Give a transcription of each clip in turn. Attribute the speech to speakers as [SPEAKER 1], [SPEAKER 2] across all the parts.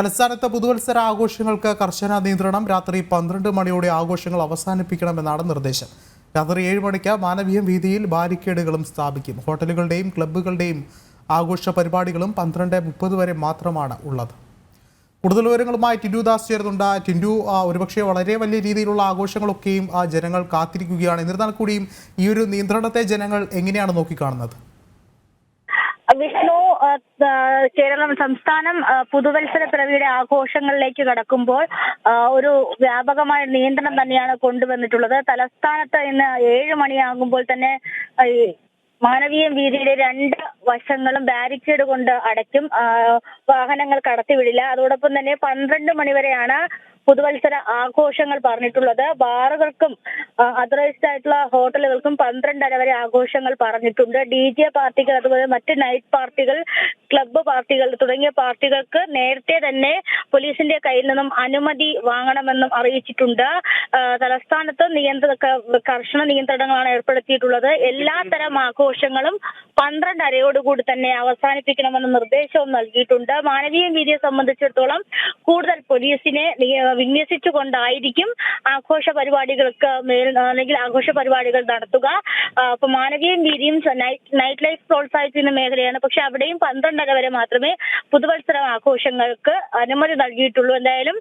[SPEAKER 1] തലസ്ഥാനത്ത് പുതുവത്സര ആഘോഷങ്ങൾക്ക് കർശന നിയന്ത്രണം. രാത്രി പന്ത്രണ്ട് മണിയോടെ ആഘോഷങ്ങൾ അവസാനിപ്പിക്കണമെന്നാണ് നിർദ്ദേശം. രാത്രി ഏഴ് മണിക്ക് മാനവീയം വീതിയിൽ ബാരിക്കേഡുകളും സ്ഥാപിക്കും. ഹോട്ടലുകളുടെയും ക്ലബ്ബുകളുടെയും ആഘോഷ പരിപാടികളും പന്ത്രണ്ട് മുപ്പത് വരെ മാത്രമാണ് ഉള്ളത്. കൂടുതൽ വിവരങ്ങളുമായി ടിൻഡു ദാസ് ചേർന്നുണ്ട് ടിൻഡു ഒരുപക്ഷെ വളരെ വലിയ രീതിയിലുള്ള ആഘോഷങ്ങളൊക്കെയും ജനങ്ങൾ കാത്തിരിക്കുകയാണ്. എന്നിരുന്നാൽ കൂടിയും ഈ ഒരു നിയന്ത്രണത്തെ ജനങ്ങൾ എങ്ങനെയാണ് നോക്കിക്കാണുന്നത്?
[SPEAKER 2] വിഷ്ണു കേരളം സംസ്ഥാനം പുതുവത്സര പിറവിയുടെ ആഘോഷങ്ങളിലേക്ക് കടക്കുമ്പോൾ ഒരു വ്യാപകമായ നിയന്ത്രണം തന്നെയാണ് കൊണ്ടുവന്നിട്ടുള്ളത്. തലസ്ഥാനത്ത് ഇന്ന് ഏഴ് മണിയാകുമ്പോൾ തന്നെ മാനവീയം വീതിയുടെ രണ്ട് വശങ്ങളും ബാരിക്കേഡ് കൊണ്ട് അടയ്ക്കും. വാഹനങ്ങൾ കടത്തിവിടില്ല അതോടൊപ്പം തന്നെ പന്ത്രണ്ട് മണിവരെയാണ് പുതുവത്സര ആഘോഷങ്ങൾ പറഞ്ഞിട്ടുള്ളത്. ബാറുകൾക്കും അതറൈസ്ഡ് ആയിട്ടുള്ള ഹോട്ടലുകൾക്കും പന്ത്രണ്ടര വരെ ആഘോഷങ്ങൾ പറഞ്ഞിട്ടുണ്ട്. ഡി ജെ പാർട്ടികൾ അതുപോലെ മറ്റ് നൈറ്റ് പാർട്ടികൾ ക്ലബ്ബ് പാർട്ടികൾ തുടങ്ങിയ പാർട്ടികൾക്ക് നേരത്തെ തന്നെ പോലീസിന്റെ കയ്യിൽ നിന്നും അനുമതി വാങ്ങണമെന്നും അറിയിച്ചിട്ടുണ്ട്. തലസ്ഥാനത്ത് നിയന്ത്ര കർശന നിയന്ത്രണങ്ങളാണ് ഏർപ്പെടുത്തിയിട്ടുള്ളത്. എല്ലാ തരം ആഘോഷങ്ങളും പന്ത്രണ്ടരയോടുകൂടി തന്നെ അവസാനിപ്പിക്കണമെന്ന നിർദ്ദേശവും നൽകിയിട്ടുണ്ട്. മാനവീയ വീതിയെ സംബന്ധിച്ചിടത്തോളം കൂടുതൽ പോലീസിനെ നിയ- വിന്യസിച്ചുകൊണ്ടായിരിക്കും ആഘോഷ പരിപാടികൾക്ക് മേൽ അല്ലെങ്കിൽ ആഘോഷ പരിപാടികൾ നടത്തുക. അപ്പൊ മാനവീയം വീതിയും നൈറ്റ് ലൈഫ് പ്രോത്സാഹിപ്പിക്കുന്ന മേഖലയാണ്. പക്ഷെ അവിടെയും പന്ത്രണ്ടര വരെ മാത്രമേ പുതുവത്സര ആഘോഷങ്ങൾക്ക് അനുമതി നൽകിയിട്ടുള്ളൂ. എന്തായാലും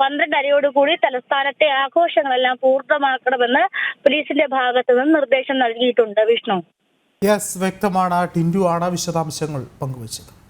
[SPEAKER 2] പന്ത്രണ്ടരയോടുകൂടി തലസ്ഥാനത്തെ ആഘോഷങ്ങളെല്ലാം പൂർണമാക്കണമെന്ന് പോലീസിന്റെ ഭാഗത്ത് നിന്ന് നിർദ്ദേശം നൽകിയിട്ടുണ്ട് വിഷ്ണു.
[SPEAKER 1] യെസ് വ്യക്തമാണ്. ടിൻഡു ആണ് വിശദാംശങ്ങൾ പങ്കുവച്ചത്.